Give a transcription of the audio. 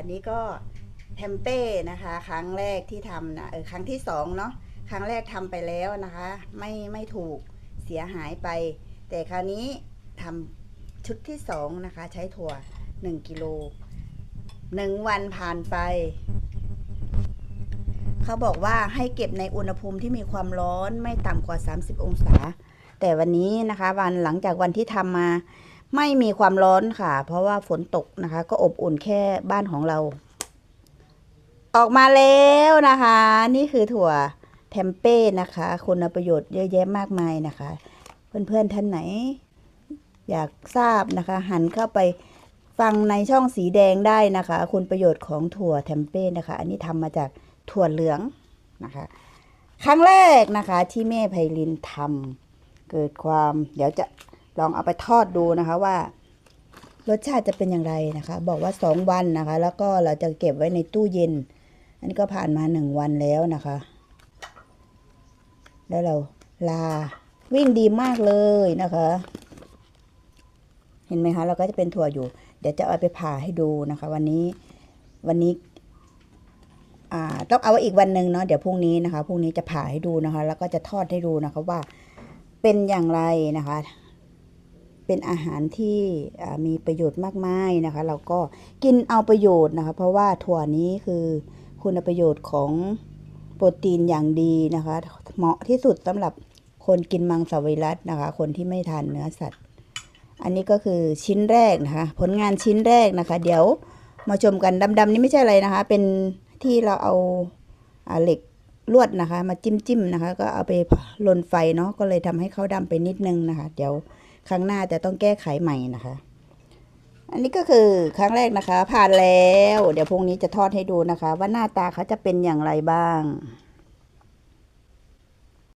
อันนี้ก็เทมเป้นะคะ ครั้งแรกที่ทำนะเออครั้งที่สองเนาะครั้งแรกทำไปแล้วนะคะ ไม่ไม่ถูกเสียหายไป แต่คราวนี้ทำชุดที่สองนะคะ ใช้ถั่วหนึ่งกิโลหนึ่งวันผ่านไป เขาบอกว่าให้เก็บในอุณหภูมิที่มีความร้อนไม่ต่ำกว่า 30 องศา แต่วันนี้นะคะ วันหลังจากวันที่ทำมา ไม่มีความร้อนค่ะ เพราะว่าฝนตกนะคะ ก็อบอุ่นแค่บ้านของเรา ออกมาแล้วนะคะ นี่คือถั่วเทมเป้นะคะ คุณประโยชน์เยอะแยะมากมายนะคะ เพื่อนๆท่านไหน อยากทราบนะคะ หันเข้าไปฟังในช่องสีแดงได้นะคะ คุณประโยชน์ของถั่วเทมเป้นะคะ อันนี้ทำมาจากถั่วเหลืองนะคะ ครั้งแรกนะคะ ที่แม่ไพลินทำเกิดความเดี๋ยวจะ ลองเอาไปทอดดูนะคะว่ารสชาติจะเป็นอย่างไรนะคะ บอกว่าสองวันนะคะ แล้วก็เราจะเก็บไว้ในตู้เย็น อันนี้ก็ผ่านมาหนึ่งวันแล้วนะคะ แล้วเราลาวิ่งดีมากเลยนะคะ เห็นไหมคะเราก็จะเป็นถั่วอยู่ เดี๋ยวจะเอาไปผ่าให้ดูนะคะ วันนี้วันนี้อ่าต้องเอาไว้อีกวันหนึ่งเนาะเดี๋ยวพรุ่งนี้นะคะพรุ่งนี้จะผ่าให้ดูนะคะ แล้วก็จะทอดให้ดูนะคะว่าเป็นอย่างไรนะคะ เป็นอาหารที่มีประโยชน์มากมายนะคะ เราก็กินเอาประโยชน์นะคะ เพราะว่าถั่วนี้คือคุณประโยชน์ของโปรตีนอย่างดีนะคะ เหมาะที่สุดสำหรับคนกินมังสวิรัตนะคะ คนที่ไม่ทานเนื้อสัตว์ อันนี้ก็คือชิ้นแรกนะคะ ผลงานชิ้นแรกนะคะ เดี๋ยวมาชมกันดำๆนี่ไม่ใช่อะไรนะคะ เป็นที่เราเอาอเหล็กลวดนะคะ มาจิ้มจิ้มๆนะคะ ก็เอาไปลนไฟเนาะก็เลยทำให้เขาดำไปนิดนึงนะคะ เดี๋ยว ครั้งหน้าจะต้องแก้ไขใหม่นะคะ อันนี้ก็คือครั้งแรกนะคะ ผ่านแล้ว เดี๋ยวพรุ่งนี้จะทอดให้ดูนะคะ ว่าหน้าตาเขาจะเป็นอย่างไรบ้าง